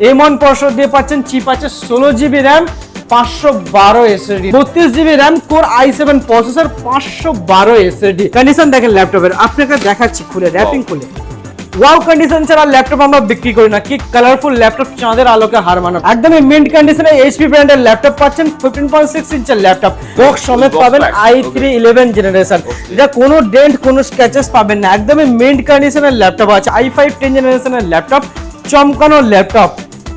M one processor দিয়ে পাচ্ছেন chip আছে ষোলো জিবি র্যাম পাঁচশো বারো এসএসডি বত্রিশ GB RAM core i seven processor পাঁচশো বারো এসএসডি কন্ডিশন দেখেন ল্যাপটপের আপনাকে দেখাচ্ছি খুলে র্যাপিং খুলে। ওয়াও কন্ডিশন ছাড়া ল্যাপটপ আমরা বিক্রি করি না কি কালারফুল ল্যাপটপ চাঁদের আলোকে হার মানানো একদমই মিন্ট কন্ডিশনে এইচপি ব্র্যান্ডের ল্যাপটপ পাচ্ছেন ফিফটিন পয়েন্ট সিক্স ইঞ্চের ল্যাপটপ বক্স সমেত পাবেন আই থ্রি ইলেভেন জেনারেশন এটা কোনো ডেন্ট কোনো স্ক্র্যাচেস পাবেন না একদমই মিন্ট কন্ডিশনের ল্যাপটপ আছে আই ফাইভ টেন জেনারেশনের ল্যাপটপ চমকানো ল্যাপটপ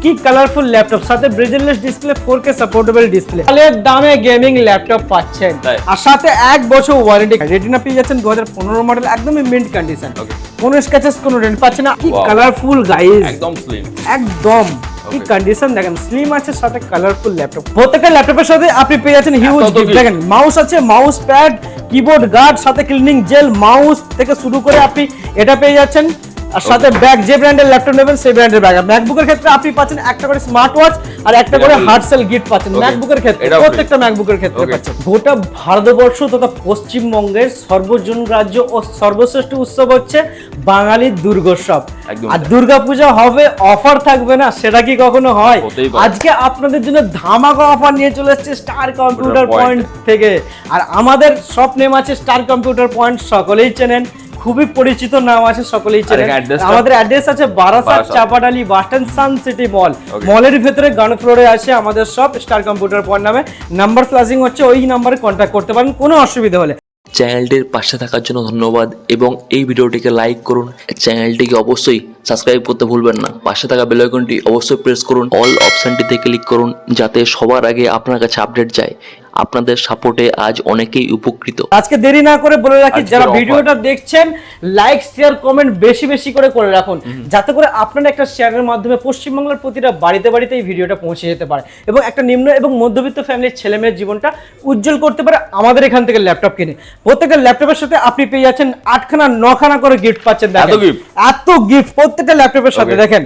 কি কালারফুল ল্যাপটপ সাথে bezelless display four K supportable display তাহলে দামে গেমিং ল্যাপটপ পাচ্ছেন। আর সাথে এক বছর ওয়ারেন্টি রেটিনা পেয়ে যাচ্ছেন দু হাজার পনেরো মডেল একদমই মিন্ট কন্ডিশন. কোনো স্ক্র্যাচেস কোনো রেন্ট পাচ্ছে না। কি কালারফুল গাইজ একদম স্লিম একদম। কি কন্ডিশন দেখেন স্লিম আছে সাথে কালারফুল ল্যাপটপ প্রত্যেকটা ল্যাপটপের সাথে আপনি পেয়ে যাচ্ছেন হিউজ। দেখেন মাউস আছে মাউস প্যাড কিবোর্ড গার্ড সাথে ক্লিনিং জেল মাউস থেকে শুরু করে আপনি এটা পেয়ে যাচ্ছেন। আর সাথে ব্যাগ যে ব্র্যান্ডের ল্যাপটপ নেবেন সেই ব্র্যান্ডের ব্যাগ ম্যাকবুকের ক্ষেত্রে আপনি পাচ্ছেন একটা করে স্মার্ট ওয়াচ আর একটা করে হার্ড সেল গিফট পাচ্ছেন. ম্যাকবুকের ক্ষেত্রে। প্রত্যেকটা ম্যাকবুকের ক্ষেত্রে পাচ্ছেন। গোটা ভারতবর্ষ তথা পশ্চিমবঙ্গের সর্বজন রাজ্য ও সর্বশ্রেষ্ঠ উৎসব হচ্ছে বাঙালির দুর্গোৎসব। আর। দুর্গাপূজা হবে অফার থাকবে না সেটা কি কখনো হয়? আজকে আপনাদের জন্য ধামাকা অফার নিয়ে চলে এসেছে স্টার কম্পিউটার পয়েন্ট থেকে। আর আমাদের সব নেম আছে স্টার কম্পিউটার পয়েন্ট সকলেই চেনেন। খুবই পরিচিত নাম আছে সকলেই চেনেন? আমাদের অ্যাড্রেস আছে Barasat. Chapadali bus stand Sun City mall. মলের ভেতরে গ্রাউন্ড ফ্লোরে আছে আমাদের সব স্টার কম্পিউটার পয়েন্ট নামে। নাম্বার ফ্লাশিং হচ্ছে ওই নাম্বারে কন্ট্যাক্ট করতে পারেন কোনো অসুবিধা হলে। চ্যানেলটির পাশে থাকার জন্য ধন্যবাদ এবং এই ভিডিওটিকে লাইক করুন। চ্যানেলটিকে অবশ্যই সাবস্ক্রাইব করতে ভুলবেন না। পাশে থাকা বেল আইকনটি অবশ্যই প্রেস করুন। অল অপশনটিতে ক্লিক করুন যাতে সবার আগে আপনার কাছে আপডেট যায়। আপনাদের সাপোর্টে আজ অনেকেই উপকৃত। আজকে দেরি না করে বলে রাখি যারা ভিডিওটা দেখছেন লাইক শেয়ার কমেন্ট বেশি বেশি করে করে রাখুন। যাতে করে আপনারা একটা শেয়ারের মাধ্যমে পশ্চিমবাংলার প্রতিটা বাড়িতে বাড়িতে এই ভিডিওটা পৌঁছে যেতে পারে এবং একটা নিম্ন এবং মধ্যবিত্ত ফ্যামিলির ছেলে মেয়ের জীবনটা উজ্জ্বল করতে পারে আমাদের এখান থেকে ল্যাপটপ কিনে। প্রত্যেকটা ল্যাপটপের সাথে আপনি পেয়ে যাচ্ছেন আটখানা নখানা করে গিফট পাচ্ছেন এত গিফট প্রত্যেকটা ল্যাপটপের সাথে দেখেন।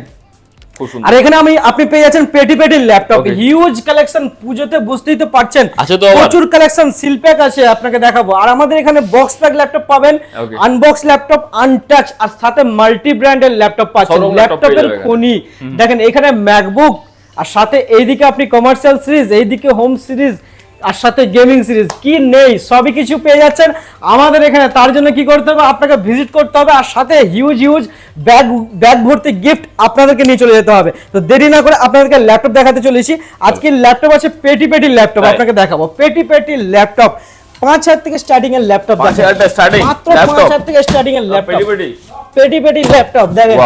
আর এখানে আমি আপনি পেয়ে যাচ্ছেন পেটি পেটি ল্যাপটপ হিউজ কালেকশন পুজোতে বুঝতেই তো পারছেন? প্রচুর কালেকশন সিল প্যাক আছে আপনাকে দেখাবো। আর আমাদের এখানে বক্স প্যাক ল্যাপটপ পাবেন। আনবক্স ল্যাপটপ আনটাচ আর সাথে মাল্টি ব্র্যান্ডের ল্যাপটপ পাচ্ছেন। ল্যাপটপের খনি। দেখেন এখানে ম্যাকবুক আর সাথে এইদিকে আপনি কমার্শিয়াল সিরিজ এইদিকে হোম সিরিজ আর সাথে গেমিং সিরিজ কি নেই সবই কিছু পেয়ে যাচ্ছেন। আমাদের এখানে তার জন্য কি করতে হবে? আপনাকে ভিজিট করতে হবে আর সাথে হিউজ হিউজ ব্যাগ ব্যাগ ভর্তি গিফট আপনাদেরকে নিয়ে চলে যেতে হবে। তো দেরি না করে আপনাদেরকে ল্যাপটপ দেখাতে চলেছি। আজকে ল্যাপটপ আছে পেটি পেটি ল্যাপটপ আপনাকে দেখাবো। পেটি পেটি ল্যাপটপ পাঁচ হাজার থেকে স্টার্টিং এর ল্যাপটপ মাত্র পাঁচ হাজার থেকে স্টার্টিং এর ল্যাপটপ পেটি পেটি পেটি পেটি ল্যাপটপ দেখেন.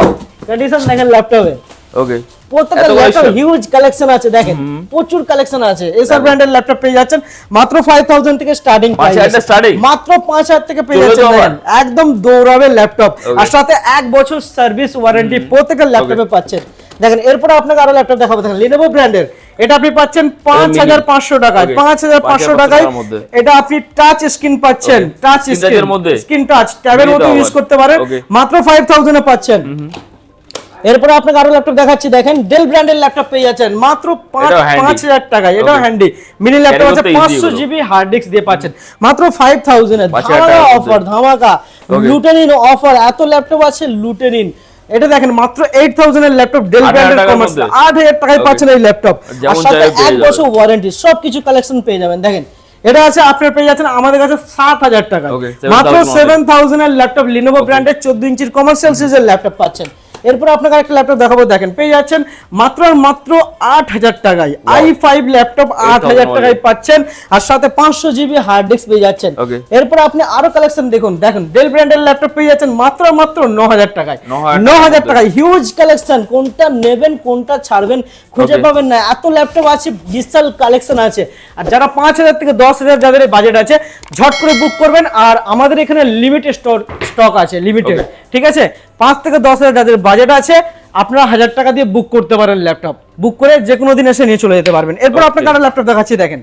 কন্ডিশন দেখেন ল্যাপটপে ওকে প্রত্যেকটা এত ল্যাপটপ হিউজ কালেকশন আছে দেখেন প্রচুর কালেকশন আছে। এসআর ব্র্যান্ডের ল্যাপটপ পেয়ে যাচ্ছেন মাত্র 5000 থেকে স্টার্টিং পাঁচ হাজার মাত্র 5000 থেকে পেয়ে যাচ্ছেন তো আবার। দেখেন একদম দৌড়াবে ল্যাপটপ আর সাথে এক বছর সার্ভিস ওয়ারেন্টি প্রত্যেকটা ল্যাপটপে পাচ্ছেন। দেখেন এরপর আপনাকে আরও ল্যাপটপ দেখাবো। দেখেন ব্র্যান্ডের এটা আপনি পাচ্ছেন পাঁচ হাজার পাঁচশো টাকায়। পাঁচ হাজার পাঁচশো টাকায় এটা আপনি টাচ স্ক্রিন পাচ্ছেন। Touch screen? স্ক্রিন টাচ ট্যাবের মতো ইউজ করতে পারেন। মাত্র ফাইভ থাউজেন্ডে পাচ্ছেন। এরপরে আপনাকে আরও ল্যাপটপ দেখাচ্ছি। দেখেন ডেল ব্র্যান্ডের ল্যাপটপ পেয়ে যাচ্ছেন। মাত্র পাঁচ পাঁচ হাজার টাকায় এটাও হ্যান্ডি মিনি ল্যাপটপ আছে পাঁচশো। জিবি হার্ড ডিস্ক দিয়ে পাচ্ছেন। মাত্র ফাইভ থাউজেন্ডে 5,000 ধামাকা অফার ধামাকা। Okay. লুটে নিন অফার এত ল্যাপটপ আছে লুটে নিন এটা দেখেন মাত্র এইট থাউজেন্ডের ল্যাপটপ ডেল ব্র্যান্ডের কমার্স মধ্যে। আট হাজার টাকায় পাচ্ছেন এই ল্যাপটপ আর সাথে এক বছর ওয়ারেন্টি সব কিছু কালেকশন পেয়ে যাবেন। দেখেন এটা আছে আপনার পেয়ে যাচ্ছেন আমাদের কাছে সাত হাজার টাকা মাত্র 7,000 সেভেন থাউজেন্ডের ল্যাপটপ লিনোভো ব্র্যান্ডের চোদ্দ ইঞ্চির কমার্শিয়াল সিরিজের ল্যাপটপ পাচ্ছেন। এরপর আপনাকে একটা ল্যাপটপ দেখাবো দেখেন পেয়ে যাচ্ছেন মাত্র মাত্র আট হাজার টাকায়। আই ফাইভ ল্যাপটপ আট হাজার টাকায় পাচ্ছেন আর সাথে পাঁচশো জিবি হার্ড ডিস্ক পেয়ে যাচ্ছেন। এরপর আপনি আরও কালেকশন দেখুন দেখুন ডেল ব্র্যান্ডের ল্যাপটপ পেয়ে যাচ্ছেন মাত্র মাত্র ন হাজার টাকায়। ন হাজার টাকায়। হিউজ কালেকশন কোনটা নেবেন কোনটা ছাড়বেন খুঁজে পাবেন না এত ল্যাপটপ আছে বিশাল কালেকশন আছে। আর যারা পাঁচ হাজার থেকে দশ হাজার যাদের বাজেট আছে ঝট করে বুক করবেন আর আমাদের এখানে লিমিটেড স্টক স্টক আছে লিমিটেড ঠিক আছে? পাঁচ থেকে দশ হাজার যাদের বাজেট আছে আপনারা হাজার টাকা দিয়ে বুক করতে পারেন ল্যাপটপ বুক করে যে কোনো দিন এসে নিয়ে চলে যেতে পারবেন। এরপর আপনাকে একটা ল্যাপটপ দেখাচ্ছি দেখেন।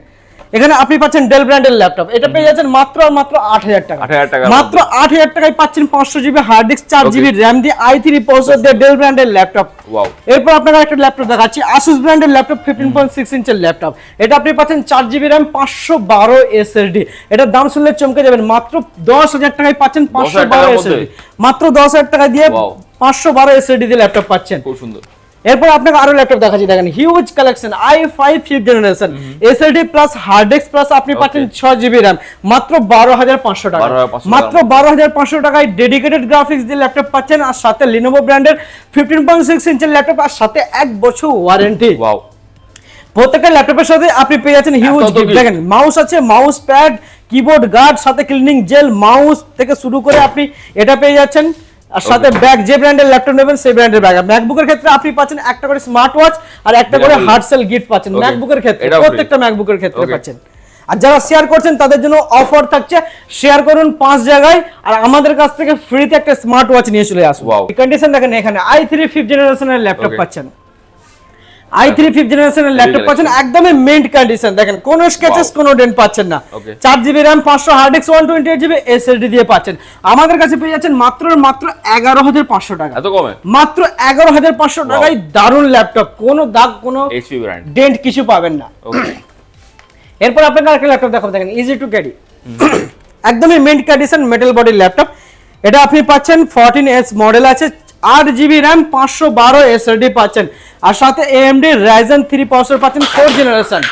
এখানে আপনি পাচ্ছেন ডেল ব্র্যান্ডের ল্যাপটপ এটা পেয়ে যাচ্ছেন মাত্র আর মাত্র আট হাজার টাকা। 8,000 টাকার মাত্র আট হাজার টাকায় পাচ্ছেন পাঁচশো জিবি হার্ড ডিস্ক চার জিবি র্যাম দিয়ে আই থ্রি প্রসেসর দিয়ে ডেল ব্র্যান্ডের ল্যাপটপ. এরপর আপনাকে একটা ল্যাপটপ দেখাচ্ছি আসুস ব্র্যান্ডের ল্যাপটপ ফিফটিন পয়েন্ট সিক্স ইঞ্চের ল্যাপটপ এটা আপনি পাচ্ছেন চার জিবি র্যাম পাঁচশো বারো এসএসডি এটার দাম শুনলে চমকে যাবেন মাত্র দশ হাজার টাকায় পাচ্ছেন পাঁচশো বারো এসএসডি? মাত্র দশ হাজার টাকা দিয়ে. পাঁচশো বারো এসএসডি দিয়ে ল্যাপটপ পাচ্ছেন। খুব সুন্দর। এরপর আপনাকে আরও ল্যাপটপ দেখাচ্ছি দেখেন huge collection i five fifth generation SSD plus hard disk plus আপনি পাচ্ছেন ছ জিবি র্যাম মাত্র বারো হাজার পাঁচশো টাকা। মাত্র বারো হাজার পাঁচশো টাকায় ডেডিকেটেড গ্রাফিক্স দিয়ে ল্যাপটপ পাচ্ছেন আর সাথে লিনোভো ব্র্যান্ডের ফিফটিন পয়েন্ট সিক্স ইঞ্চের ল্যাপটপ আর সাথে এক বছর ওয়ারেন্টি প্রত্যেকটা ল্যাপটপের সাথে আপনি পেয়ে যাচ্ছেন হিউজ। দেখেন মাউস আছে মাউস প্যাড কিবোর্ড গার্ড সাথে ক্লিনিং জেল মাউস থেকে শুরু করে আপনি এটা পেয়ে যাচ্ছেন। আর সাথে ব্যাগ যে ব্র্যান্ডের ল্যাপটপ নেবেন সেই ব্র্যান্ডের ব্যাগ ম্যাকবুকের ক্ষেত্রে আপনি পাচ্ছেন একটা করে স্মার্ট ওয়াচ আর একটা করে হার্টসেল গিফট পাচ্ছেন। ম্যাকবুকের ক্ষেত্রে প্রত্যেকটা ম্যাকবুকের ক্ষেত্রে পাচ্ছেন। আর যারা শেয়ার করছেন তাদের জন্য অফার থাকছে। শেয়ার করুন পাঁচ জায়গায় আর আমাদের কাছ থেকে ফ্রিতে একটা স্মার্ট ওয়াচ নিয়ে চলে আসব কন্ডিশন দেখেন এখানে আই থ্রি ফিফথ জেনারেশনের ল্যাপটপ. পাচ্ছেন। আই থ্রি ফিফথ জেনারেশনের ল্যাপটপ. পাচ্ছেন একদমই মেন্ট কন্ডিশন দেখেন কোনো Wow. কোনো ডেন্ট পাচ্ছেন না. চার জিবি র্যাম পাঁচশো hard disk one twenty eight GB SSD দিয়ে পাচ্ছেন। আমাদের কাছে পেয়ে যাচ্ছেন মাত্র মাত্র এগারো হাজার পাঁচশো টাকা। এত কমে? মাত্র এগারো হাজার পাঁচশো টাকায় দারুণ ল্যাপটপ কোনো দাগ কোনো ব্র্যান্ড ডেন্ট কিছু পাবেন না। ওকে এরপর আপনাকে আরেকটা ল্যাপটপ দেখাবো দেখেন ইজি টু ক্যারি একদমই মেন্ট কন্ডিশন মেটাল বডির ল্যাপটপ এটা আপনি পাচ্ছেন ফোরটিন এস মডেল আছে আট জিবি র্যাম পাঁচশো বারো এসএসডি পাচ্ছেন। আর সাথে এএমডি রাইজেন থ্রি প্রসেসর পাচ্ছেন ফোর জেনারেশন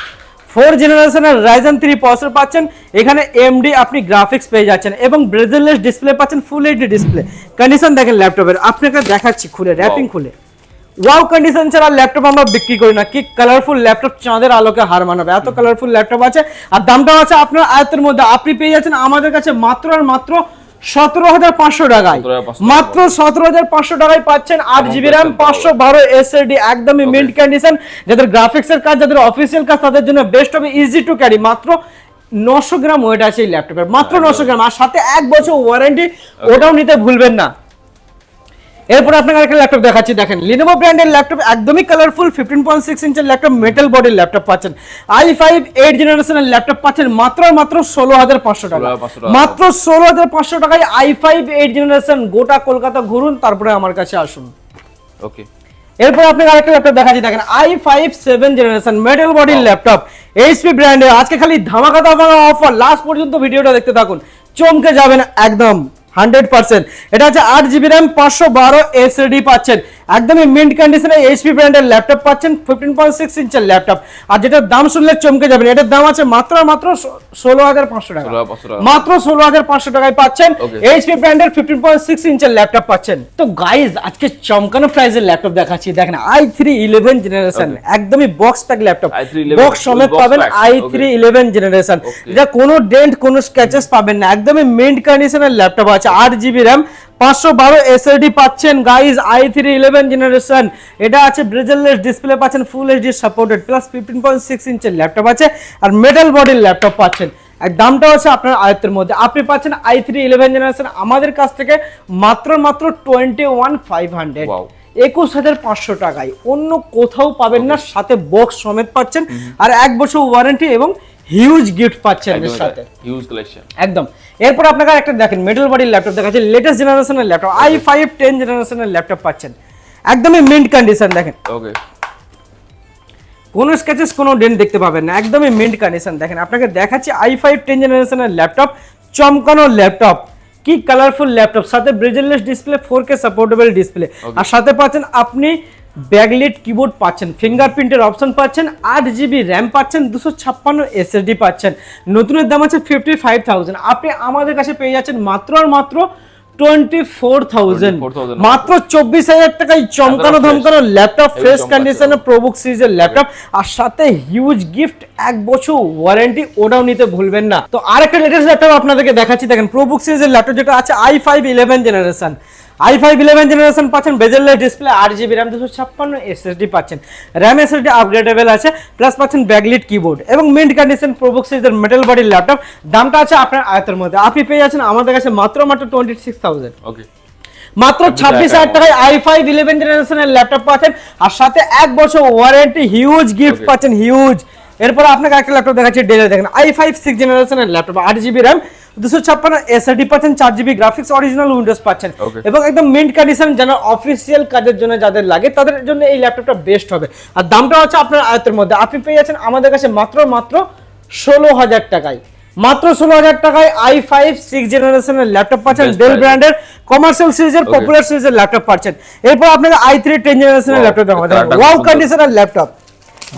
ফোর জেনারেশনের রাইজেন থ্রি প্রসেসর পাচ্ছেন। এখানে এমডি আপনি গ্রাফিক্স পেয়ে যাচ্ছেন এবং ব্রেজেলেস ডিসপ্লে পাচ্ছেন ফুল এইচডি ডিসপ্লে কন্ডিশন দেখেন ল্যাপটপের আপনাকে দেখাচ্ছি খুলে র্যাপিং খুলে। ওয়াও কন্ডিশন ছাড়া ল্যাপটপ আমরা বিক্রি করি না। কি কালারফুল ল্যাপটপ চাঁদের আলোকে হার মানাবে। এত কালারফুল ল্যাপটপ আছে। আর দামটাও আছে আপনার আয়তের মধ্যে। আপনি পেয়ে যাচ্ছেন আমাদের কাছে মাত্র আর মাত্র সতেরো হাজার পাঁচশো টাকায়। মাত্র সতেরো হাজার পাঁচশো টাকায় পাচ্ছেন আট জিবি র্যাম পাঁচশো বারো এসএডি একদমই মিন্ট কন্ডিশন যাদের গ্রাফিক্স এর কাজ যাদের অফিসিয়াল কাজ তাদের জন্য বেস্ট হবে ইজি টু ক্যারি মাত্র নশো গ্রাম ওয়েট আছে এই ল্যাপটপের মাত্র নশো গ্রাম। আর সাথে এক বছর ওয়ারেন্টি ওটাও নিতে ভুলবেন না। এরপর আপনাকে একটা ল্যাপটপ দেখাচ্ছি দেখেন লিনোভো ব্র্যান্ডের ল্যাপটপ একদমই কালারফুল ফিফটিন পয়েন্ট সিক্স ইঞ্চের ল্যাপটপ মেটাল বডির ল্যাপটপ পাচ্ছেন। আই ফাইভ এইট জেনারেশনের ল্যাপটপ পাচ্ছেন মাত্র মাত্র ষোলো হাজার পাঁচশো টাকা। 16,500 টাকা। মাত্র ষোলো হাজার পাঁচশো টাকায় আই ফাইভ এইট জেনারেশন গোটা কলকাতা ঘুরুন তারপরে আমার কাছে আসুন। ওকে। এরপর আপনাকে আরেকটা ল্যাপটপ দেখাচ্ছি দেখেন I five seven generation metal বডির ল্যাপটপ এইচপি ব্র্যান্ডের আজকে খালি ধামাকা ধামাকা অফার লাস্ট পর্যন্ত ভিডিওটা দেখতে থাকুন। চমকে যাবেন একদম। Hundred percent. এটা হচ্ছে আট জিবি র্যাম পাঁচশো বারো এসএডি পাচ্ছেন। একদমই মিন্ট কন্ডিশনে এইচপি ব্র্যান্ডের ল্যাপটপ পাচ্ছেন ফিফটিন পয়েন্ট সিক্স ইঞ্চের ল্যাপটপ আর যেটার দাম শুনলে চমকে যাবেন এটার দাম আছে মাত্র মাত্র ষোলো হাজার পাঁচশো টাকা। মাত্র ষোলো হাজার পাঁচশো টাকায় পাচ্ছেন এইচপি ব্র্যান্ডের ফিফটিন পয়েন্ট সিক্স ইঞ্চের ল্যাপটপ পাচ্ছেন। তো গাইজ আজকে চমকানো প্রাইসের ল্যাপটপ দেখাচ্ছি। দেখেন আই থ্রি ইলেভেন জেনারেশন একদমই বক্স প্যাক ল্যাপটপ বক্স সমেত পাবেন আই থ্রি ইলেভেন জেনারেশন. এটা কোনো ডেন্ট কোনো স্ক্র্যাচেস পাবেন না। একদমই মেন্ট কন্ডিশনের ল্যাপটপ আছে আট জিবি র্যাম পাঁচশো বারো এসএলডি পাচ্ছেন guys I three eleven generation এটা আছে ব্রেজেললেস ডিসপ্লে পাচ্ছেন full HD supported plus fifteen point six ইঞ্চের laptop আছে আর মেটাল বডির ল্যাপটপ পাচ্ছেন। আর দামটা হচ্ছে আপনার আয়ত্তের মধ্যে। আপনি পাচ্ছেন আই থ্রি ইলেভেন জেনারেশন আমাদের কাছ থেকে মাত্র মাত্র টোয়েন্টি ওয়ান ফাইভ হান্ড্রেড একুশ হাজার পাঁচশো টাকায়। অন্য কোথাও পাবেন না সাথে বক্স সমেত পাচ্ছেন। আর এক বছর ওয়ারেন্টি এবং হিউজ গিফট পাচ্ছেন এর সাথে। হিউজ কালেকশন একদম। এরপর আপনারা একটা দেখেন মেটাল বডির ল্যাপটপ দেখাচ্ছে। লেটেস্ট জেনারেশনের ল্যাপটপ আই ফাইভ টেন জেনারেশনের ল্যাপটপ পাচ্ছেন। একদমই মিন্ট কন্ডিশন দেখেন। ওকে কোনো স্কেচেস কোনো ডেন্ট দেখতে পাবেন না। একদমই মিন্ট কন্ডিশন দেখেন। আপনাকে দেখাচ্ছি আই ফাইভ টেন জেনারেশনের ল্যাপটপ চমকানো ল্যাপটপ কি কালারফুল ল্যাপটপ সাথে bezelless display four K supportable display আর সাথে পাচ্ছেন আপনি ব্যাকলিট কিবোর্ড পাচ্ছেন ফিঙ্গারপ্রিন্টের অপশন পাচ্ছেন আট জিবি র্যাম পাচ্ছেন দুশো ছাপ্পান্ন এসএসডি পাচ্ছেন। নতুনের দাম আছে ফিফটি ফাইভ থাউজেন্ড আপনি আমাদের কাছে পেয়ে যাচ্ছেন মাত্র আর মাত্র টোয়েন্টি ফোর থাউজেন্ড মাত্র চব্বিশ হাজার টাকায় চমকানো ধমকানো ল্যাপটপ ফ্রেশ। কন্ডিশনে প্রবুক সিরিজের ল্যাপটপ আর সাথে হিউজ গিফট এক বছর ওয়ারেন্টি ওটাও নিতে ভুলবেন না। তো আরেকটা লেটেস্ট ল্যাপটপ আপনাদেরকে দেখাচ্ছি। দেখেন প্রবুক সিরিজের ল্যাপটপ যেটা আছে I five eleven generation I five eleven generation পাচ্ছেন বেজেলের ডিসপ্লে আট জিবি র্যাম দুশো ছাপ্পান্ন এসএসডি পাচ্ছেন। র্যাম এসএসডি আপগ্রেডেবল আছে প্লাস পাচ্ছেন ব্যাকলিট কিবোর্ড এবং মিন্ট কন্ডিশন প্রবুক সিরিজের মেটাল বডির ল্যাপটপ দামটা আছে আপনার আয়তের মধ্যে। আপনি পেয়ে যাচ্ছেন আমাদের কাছে মাত্র মাত্র টোয়েন্টি সিক্স থাউজেন্ড ওকে মাত্র ছাব্বিশ হাজার টাকায় আই ফাইভ ইলেভেন জেনারেশনের ল্যাপটপ পাচ্ছেন আর সাথে এক বছর ওয়ারেন্টি হিউজ গিফট পাচ্ছেন হিউজ এরপর আপনাকে একটা ল্যাপটপ দেখাচ্ছি ডেলে দেখেন আই ফাইভ সিক্স জেনারেশনের ল্যাপটপ আট জিবি র্যাম দুশো ছাপ্পান্ন পাচ্ছেন চার জিবি গ্রাফিক্স অরিজিনাল উইন্ডোজ পাচ্ছেন। এবং একদম মিন্ট কন্ডিশন যারা অফিসিয়াল কাজের জন্য যাদের লাগে তাদের জন্য এই ল্যাপটপটা বেস্ট হবে। আর দামটা হচ্ছে আপনার আয়তের মধ্যে। আপনি পেয়ে যাচ্ছেন আমাদের কাছে মাত্র মাত্র ষোলো হাজার টাকায়। মাত্র ষোলো হাজার টাকায় আই ফাইভ সিক্স জেনারেশনের ল্যাপটপ পাচ্ছেন। ডেল. ব্র্যান্ডের কমার্শিয়াল সিরিজের পপুলার সিরিজের ল্যাপটপ পাচ্ছেন। এরপর আপনাকে আই থ্রি টেন জেনারেশনের ল্যাপটপ colourটা ওয়াও কন্ডিশনের ল্যাপটপ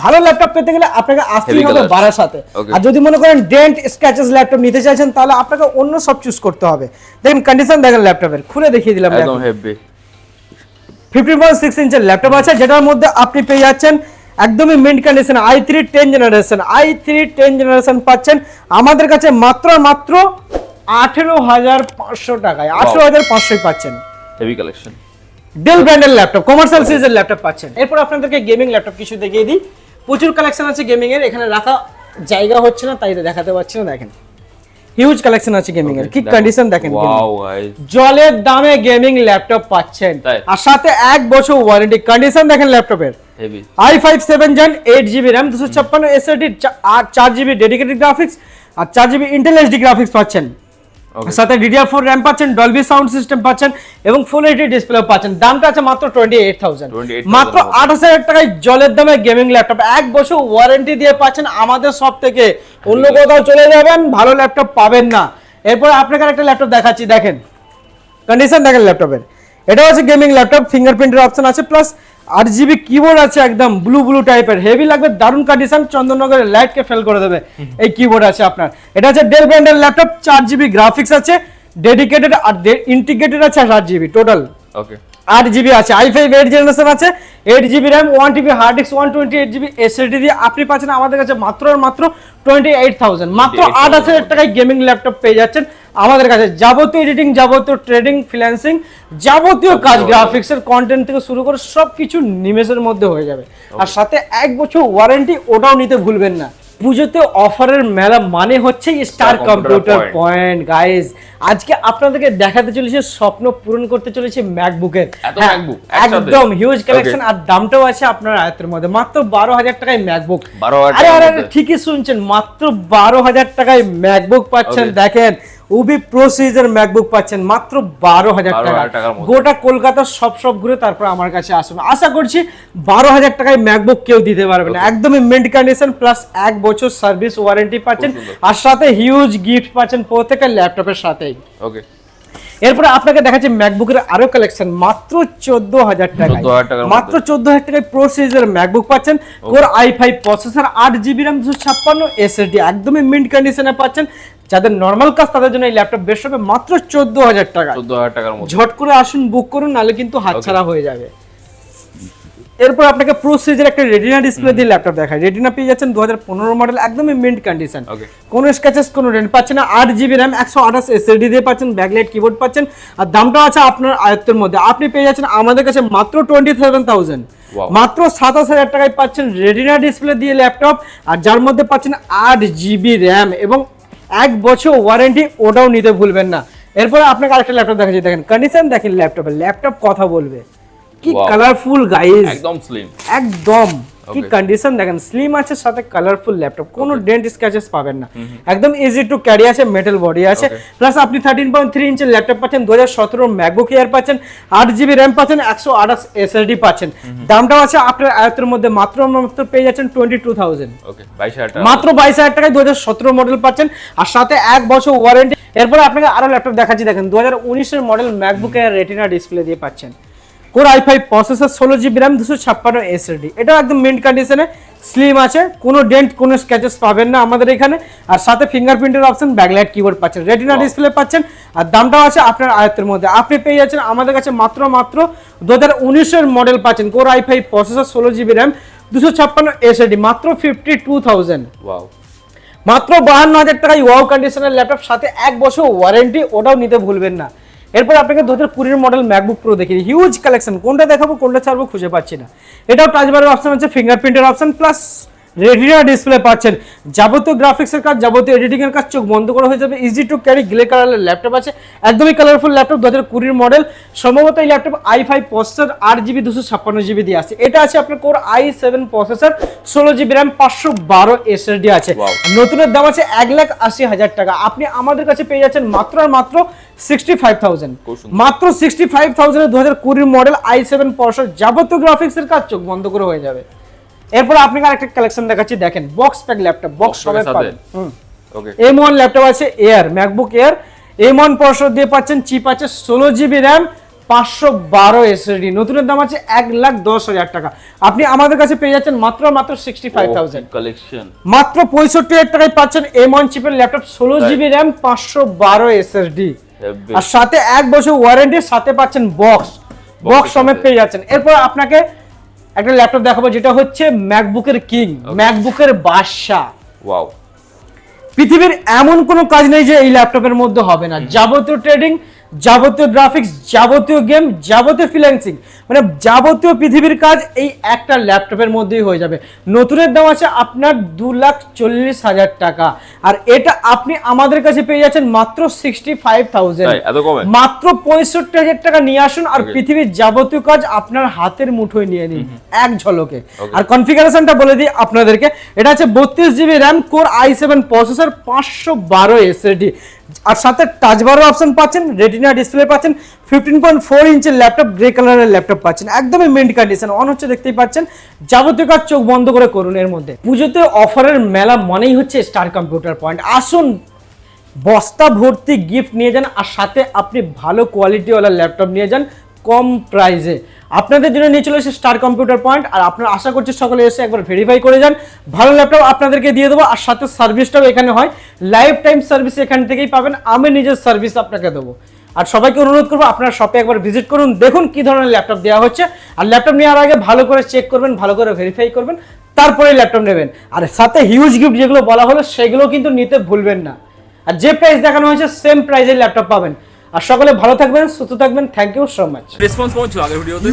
ভালো ল্যাপটপ পেতে গেলে আপনাকে আসতেই হবে বারার সাথে। আর যদি মনে করেন ডেন্ট স্ক্র্যাচেস ল্যাপটপ নিতে চাইছেন তাহলে আপনাকে অন্য সব চুজ করতে হবে। দেখেন কন্ডিশন দেখেন ল্যাপটপের খুলে দেখিয়ে দিলাম একদম হেভি ফিফটিন পয়েন্ট সিক্স ইঞ্চের ল্যাপটপ আছে যেটার মধ্যে আপনি পেয়ে যাচ্ছেন একদমই mint condition I three ten generation I three ten generation পাচ্ছেন। আমাদের কাছে মাত্র মাত্র আঠেরো হাজার পাঁচশো টাকায় আঠেরো হাজার পাঁচশোই পাচ্ছেন। হেভি কালেকশন ডেল ব্র্যান্ডের ল্যাপটপ কমার্শিয়াল সিরিজের ল্যাপটপ পাচ্ছেন। এরপর আপনাদেরকে গেমিং ল্যাপটপ কিছু দেখিয়ে দিই। প্রচুর কালেকশন আছে গেমিং এর এখানে রাখা জায়গা হচ্ছে না তাই দেখাতে পাচ্ছি না দেখেন। হিউজ কালেকশন আছে গেমিং এর কি কন্ডিশন দেখেন জলের দামে গেমিং ল্যাপটপ পাচ্ছেন। আর সাথে এক বছর ওয়ারেন্টি কন্ডিশন দেখেন ল্যাপটপের I five seven gen eight GB RAM দুশো ছাপ্পান্ন এসএসডি আর চার জিবি ডেডিকেটেড গ্রাফিক্স আর চার জিবি ইন্টেল এইচডি গ্রাফিক্স পাচ্ছেন। সাথে ডিডিআর ফোর র্যাম পাচ্ছেন ডলবি সাউন্ড সিস্টেম পাচ্ছেন এবং ফুল এইচডি ডিসপ্লে পাচ্ছেন। দামটা আছে মাত্র টোয়েন্টি এইট থাউজেন্ড 28,000 মাত্র আঠাশ হাজার টাকায় জলের দামে গেমিং ল্যাপটপ এক বছর ওয়ারেন্টি দিয়ে পাচ্ছেন আমাদের সব থেকে। অন্য কোথাও চলে যাবেন ভালো ল্যাপটপ পাবেন না। এরপর আপনাকে একটা ল্যাপটপ দেখাচ্ছি দেখেন। কন্ডিশন দেখেন ল্যাপটপের এটা হচ্ছে গেমিং ল্যাপটপ ফিঙ্গারপ্রিন্টের অপশন আছে প্লাস আট জিবি কিবোর্ড আছে একদম ব্লু ব্লু টাইপের হেভি লাগবে দারুণ কন্ডিশন চন্দননগরের লাইটকে ফেল করে দেবে। এই কিবোর্ড আছে আপনার। এটা আছে ডেল ব্র্যান্ডের ল্যাপটপ চার জিবি গ্রাফিক্স আছে ডেডিকেটেড আর ইন্টিগ্রেটেড আছে আট জিবি টোটাল ওকে আট জিবি আছে। আই ফাইভ এইট জেনারেশন আছে। Eight GB RAM one TB hard disk one twenty eight GB SSD দিয়ে আপনি পাচ্ছেন আমাদের কাছে মাত্র আর মাত্র টোয়েন্টি এইট থাউজেন্ড মাত্র 28,000 আট হাজার টাকায় গেমিং ল্যাপটপ পেয়ে যাচ্ছেন আমাদের কাছে। যাবতীয় এডিটিং যাবতীয় ট্রেডিং ফ্রিল্যান্সিং যাবতীয় কাজ গ্রাফিক্সের কন্টেন্ট থেকে শুরু করে সব কিছু নিমেষের মধ্যে হয়ে যাবে। আর সাথে এক বছর ওয়ারেন্টি ওটাও নিতে ভুলবেন না। পুজোতে অফারের মেলা মানে হচ্ছে স্টার কম্পিউটার পয়েন্ট গাইজ আজকে আপনাদেরকে দেখাতে চলেছে স্বপ্ন পূরণ করতে চলেছে ম্যাকবুকের একদম হিউজ কালেকশন আর দামটাও আছে আপনার আয়ত্তের মধ্যে। মাত্র বারো হাজার টাকায় ম্যাকবুক আরে আরে ঠিকই শুনছেন মাত্র বারো হাজার টাকায় ম্যাকবুক পাচ্ছেন দেখেন। উবি প্রো সিরিজের ম্যাকবুক পাচ্ছেন মাত্র বারো হাজার টাকা। গোটা কলকাতার সব সব ঘুরে তারপর আমার কাছে আসবে আশা করছি বারো হাজার টাকায় ম্যাকবুক কেউ দিতে পারবে না। একদমই মেন্ট কন্ডিশন প্লাস এক বছর সার্ভিস ওয়ারেন্টি পাচ্ছেন। আর সাথে হিউজ গিফট পাচ্ছেন প্রত্যেকের ল্যাপটপের সাথেই। ওকে এরপরে আপনাকে দেখাচ্ছি ম্যাকবুকের আরও কালেকশন মাত্র চোদ্দ হাজার টাকা মাত্র চোদ্দ হাজার টাকায় প্রো সিরিজের ম্যাকবুক পাচ্ছেন। কোর আই ফাইভ প্রসেসর আট জিবি র্যাম দুশো ছাপ্পান্ন এসএসডি একদমই মিন্ট কন্ডিশনে পাচ্ছেন। যাদের নর্মাল কাজ তাদের জন্য এই ল্যাপটপ বেশ হবে মাত্র চোদ্দ হাজার টাকা। চোদ্দ হাজার টাকার মধ্যে। ঝট করে আসুন বুক করুন নাহলে কিন্তু হাতছাড়া হয়ে যাবে। এরপর আপনাকে প্রো সিরিজের একটা রেটিনা ডিসপ্লে দিয়ে ল্যাপটপ দেখায়। রেটিনা পেয়ে যাচ্ছেন দু হাজার পনেরো মডেল একদমই মিন্ট কন্ডিশন. কোনো স্ক্যাচেস কোনো রেন্ট পাচ্ছেন না। আট জিবি র্যাম একশো আঠাশ এসএসডি দিয়ে পাচ্ছেন ব্যাকলাইট কিবোর্ড পাচ্ছেন। আর দামটা আছে আপনার আয়ত্তের মধ্যে। আপনি পেয়ে যাচ্ছেন আমাদের কাছে মাত্র টোয়েন্টি সেভেন থাউজেন্ড. মাত্র সাতাশ হাজার টাকায় পাচ্ছেন রেটিনা ডিসপ্লে দিয়ে ল্যাপটপ আর যার মধ্যে পাচ্ছেন আট জিবি র্যাম এবং এক বছর ওয়ারেন্টি ওটাও নিতে ভুলবেন না। এরপর আপনাকে আরেকটা ল্যাপটপ দেখাচ্ছি দেখেন কন্ডিশন দেখেন ল্যাপটপের ল্যাপটপ কথা বলবে। কি কালারফুল গাইজ একদম স্লিম একদম। কি কন্ডিশন দেখেন স্লিম আছে সাথে কালারফুল ল্যাপটপ কোনো ডেন্ট স্ক্র্যাচেস পাবেন না। একদম ইজি টু ক্যারি আছে মেটাল বডি আছে। প্লাস আপনি থার্টিন পয়েন্ট থ্রি ইঞ্চের ল্যাপটপ পাচ্ছেন দু হাজার সতেরো ম্যাকবুক এয়ার পাচ্ছেন আট জিবি র্যাম পাচ্ছেন একশো আঠাশ এসএসডি পাচ্ছেন। দামটাও আছে আপনার আয়ত্তের মধ্যে মাত্র মাত্র পেয়ে যাচ্ছেন টোয়েন্টি টু থাউজেন্ড মাত্র বাইশ হাজার টাকায় দু হাজার সতেরো মডেল পাচ্ছেন আর সাথে এক বছর ওয়ারেন্টি এরপরে আপনাকে আরও ল্যাপটপ দেখাচ্ছি দেখেন দু হাজার উনিশের মডেল ম্যাকবুক এর রেটিনা ডিসপ্লে দিয়ে পাচ্ছেন। কোর আই ফাইভ প্রসেসর ষোলো জিবি র্যাম দুশো ছাপ্পান্ন এসএসডি এটাও একদম মিন্ট কন্ডিশনে স্লিম আছে কোনো ডেন্ট কোনো স্ক্যাচেস পাবেন না আমাদের এখানে। আর সাথে ফিঙ্গারপ্রিন্টের অপশন ব্যাকলাইট কিবোর্ড পাচ্ছেন রেটিনা ডিসপ্লে পাচ্ছেন আর দামটাও আছে আপনার আয়ত্তের মধ্যে। আপনি পেয়ে যাচ্ছেন আমাদের কাছে মাত্র মাত্র দু হাজার উনিশের মডেল পাচ্ছেন কোর আই ফাইভ প্রসেসর ষোলো জিবি র্যাম দুশো ছাপ্পান্ন এসএসডি মাত্র ফিফটি টু থাউজেন্ড ওয়াও মাত্র বাহান্ন হাজার টাকায় ওয়াও কন্ডিশনের ল্যাপটপ সাথে এক বছর ওয়ারেন্টি ওটাও নিতে ভুলবেন না। এরপর আপনাকে দু হাজার কুড়ির মডেল ম্যাকবুক প্রো দেখি হিউজ কালেকশন কোনটা দেখাবো, কোনটা ছাড়বো খুঁজে পাচ্ছি না। এটাও টাচবারের অপশন আছে ফিঙ্গারপ্রিন্টের অপশন প্লাস রেটিনা ডিসপ্লে পাচ্ছেন। যাবতীয় গ্রাফিক্সের কাজ যাবতীয় এডিটিংয়ের কাজ চোখ বন্ধ করা হয়ে যাবে। ইজি টু ক্যারি গ্লে কালারের ল্যাপটপ আছে। একদমই কালারফুল ল্যাপটপ দু হাজার কুড়ির মডেল সম্ভবত এই ল্যাপটপ আই ফাইভ প্রসেসর আট জিবি দুশো ছাপ্পান্ন জিবি দিয়ে আছে এটা আছে আপনার কোর আই সেভেন প্রসেসর ষোলো জিবি র্যাম পাঁচশো বারো এসএসডি আছে. নতুনের দাম আছে এক লাখ আশি হাজার টাকা। আপনি আমাদের কাছে পেয়ে যাচ্ছেন মাত্র আর মাত্র সিক্সটি ফাইভ থাউজেন্ড মাত্র সিক্সটি ফাইভ থাউজেন্ড দু হাজার কুড়ির মডেল আই সেভেন পরশর যাবতীয় গ্রাফিক্সের কাজ চোখ বন্ধ করে হয়ে যাবে। এরপর আপনাকে আরেকটা কালেকশন দেখাচ্ছি দেখেন বক্স প্যাক ল্যাপটপ বক্স সবাই পাবেন। হুম। Okay. এম ওয়ান ল্যাপটপ আছে air MacBook air M one processor দিয়ে পাচ্ছেন চিপ আছে ষোলো জিবি র্যাম পাঁচশো বারো এসএসডি নতুনের দাম আছে এক লাখ দশ হাজার টাকা। আপনি আমাদের কাছে পেয়ে যাচ্ছেন মাত্র মাত্র সিক্সটি ফাইভ থাউজেন্ড কালেকশন মাত্র পঁয়ষট্টি হাজার টাকায় পাচ্ছেন এম ওয়ান চিপের ল্যাপটপ ষোলো। জিবি র্যাম পাঁচশো বারো এসএসডি আর সাথে এক বছর ওয়ারেন্টি সাথে পাচ্ছেন বক্স বক্স সমেত পেয়ে যাচ্ছেন। এরপর আপনাকে একটা ল্যাপটপ দেখাবো যেটা হচ্ছে ম্যাকবুকের কিং ম্যাকবুকের বাদশাহ। ওয়াও পৃথিবীর এমন কোনো কাজ নেই যে এই ল্যাপটপের মধ্যে হবে না। যাবতীয় ট্রেডিং যাবতীয় গ্রাফিক্স যাবতীয় গেম যাবতীয় ফ্রিল্যান্সিং মানে যাবতীয় পৃথিবীর কাজ এই একটা ল্যাপটপের মধ্যেই হয়ে যাবে। নতুনের দাম আছে আপনার দু লাখ চল্লিশ হাজার টাকা। আর এটা আপনি আমাদের কাছে পেয়ে যাচ্ছেন মাত্র সিক্সটি ফাইভ থাউজেন্ড? মাত্র পঁয়ষট্টি হাজার টাকা নিয়ে আসুন আর পৃথিবীর যাবতীয় কাজ আপনার হাতের মুঠোয় নিয়ে নিন। এক ঝলকে। আর কনফিগারেশনটা বলে দিই আপনাদেরকে। এটা আছে বত্রিশ GB RAM core I seven processor পাঁচশো বারো এসএসডি আর সাথে টাচ বারও অপশন পাচ্ছেন রেটিনা ডিসপ্লে পাচ্ছেন ফিফটিন পয়েন্ট ফোর ইঞ্চের ল্যাপটপ গ্রে কালারের ল্যাপটপ পাচ্ছেন। একদমই মেন্ট কন্ডিশন অন হচ্ছে দেখতেই পাচ্ছেন। যাবতীয় কাজ চোখ বন্ধ করে করুন এর মধ্যে। পুজোতে অফারের মেলা মনেই হচ্ছে স্টার কম্পিউটার পয়েন্ট আসুন, বস্তা ভর্তি গিফট নিয়ে যান, আর সাথে আপনি ভালো কোয়ালিটিওয়ালা ল্যাপটপ নিয়ে যান। কম প্রাইসে আপনাদের জন্য নিয়ে চলে এসে স্টার কম্পিউটার পয়েন্ট আর আপনারা আশা করছি সকলে এসে একবার ভেরিফাই করে যান। ভালো ল্যাপটপ আপনাদেরকে দিয়ে দেবো, আর সাথে সার্ভিসটাও এখানে হয়। লাইফ টাইম সার্ভিস এখান থেকেই পাবেন, আমি নিজের সার্ভিস আপনাকে দেবো। আর সবাইকে অনুরোধ করব, আপনারা শপে একবার ভিজিট করুন, দেখুন কি ধরনের ল্যাপটপ দেওয়া হচ্ছে। আর ল্যাপটপ নেওয়ার আগে ভালো করে চেক করবেন, ভালো করে ভেরিফাই করবেন, তারপরে ল্যাপটপ নেবেন। আর সাথে হিউজ গিফট যেগুলো বলা হলো, সেগুলো কিন্তু নিতে ভুলবেন না। আর যে প্রাইস দেখানো হয়েছে সেম প্রাইসের ল্যাপটপ পাবেন। আর সকলে ভালো থাকবেন সুস্থ থাকবেন। Thank you so much response পৌঁছ আগের ভিডিওতে?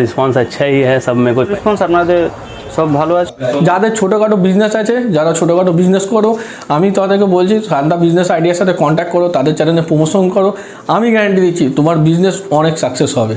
রেসপন্স আচ্ছাই হ্যাঁ সব মেরে রেসপন্স আপনাদের সব ভালো আছে। যাদের ছোটোখাটো বিজনেস আছে যারা ছোটোখাটো বিজনেস করো আমি তাদেরকে বলছি সান্দা বিজনেস আইডিয়ার সাথে কন্ট্যাক্ট করো তাদের চ্যানেলে প্রমোশন করো। আমি গ্যারান্টি দিচ্ছি তোমার বিজনেস অনেক সাকসেস হবে।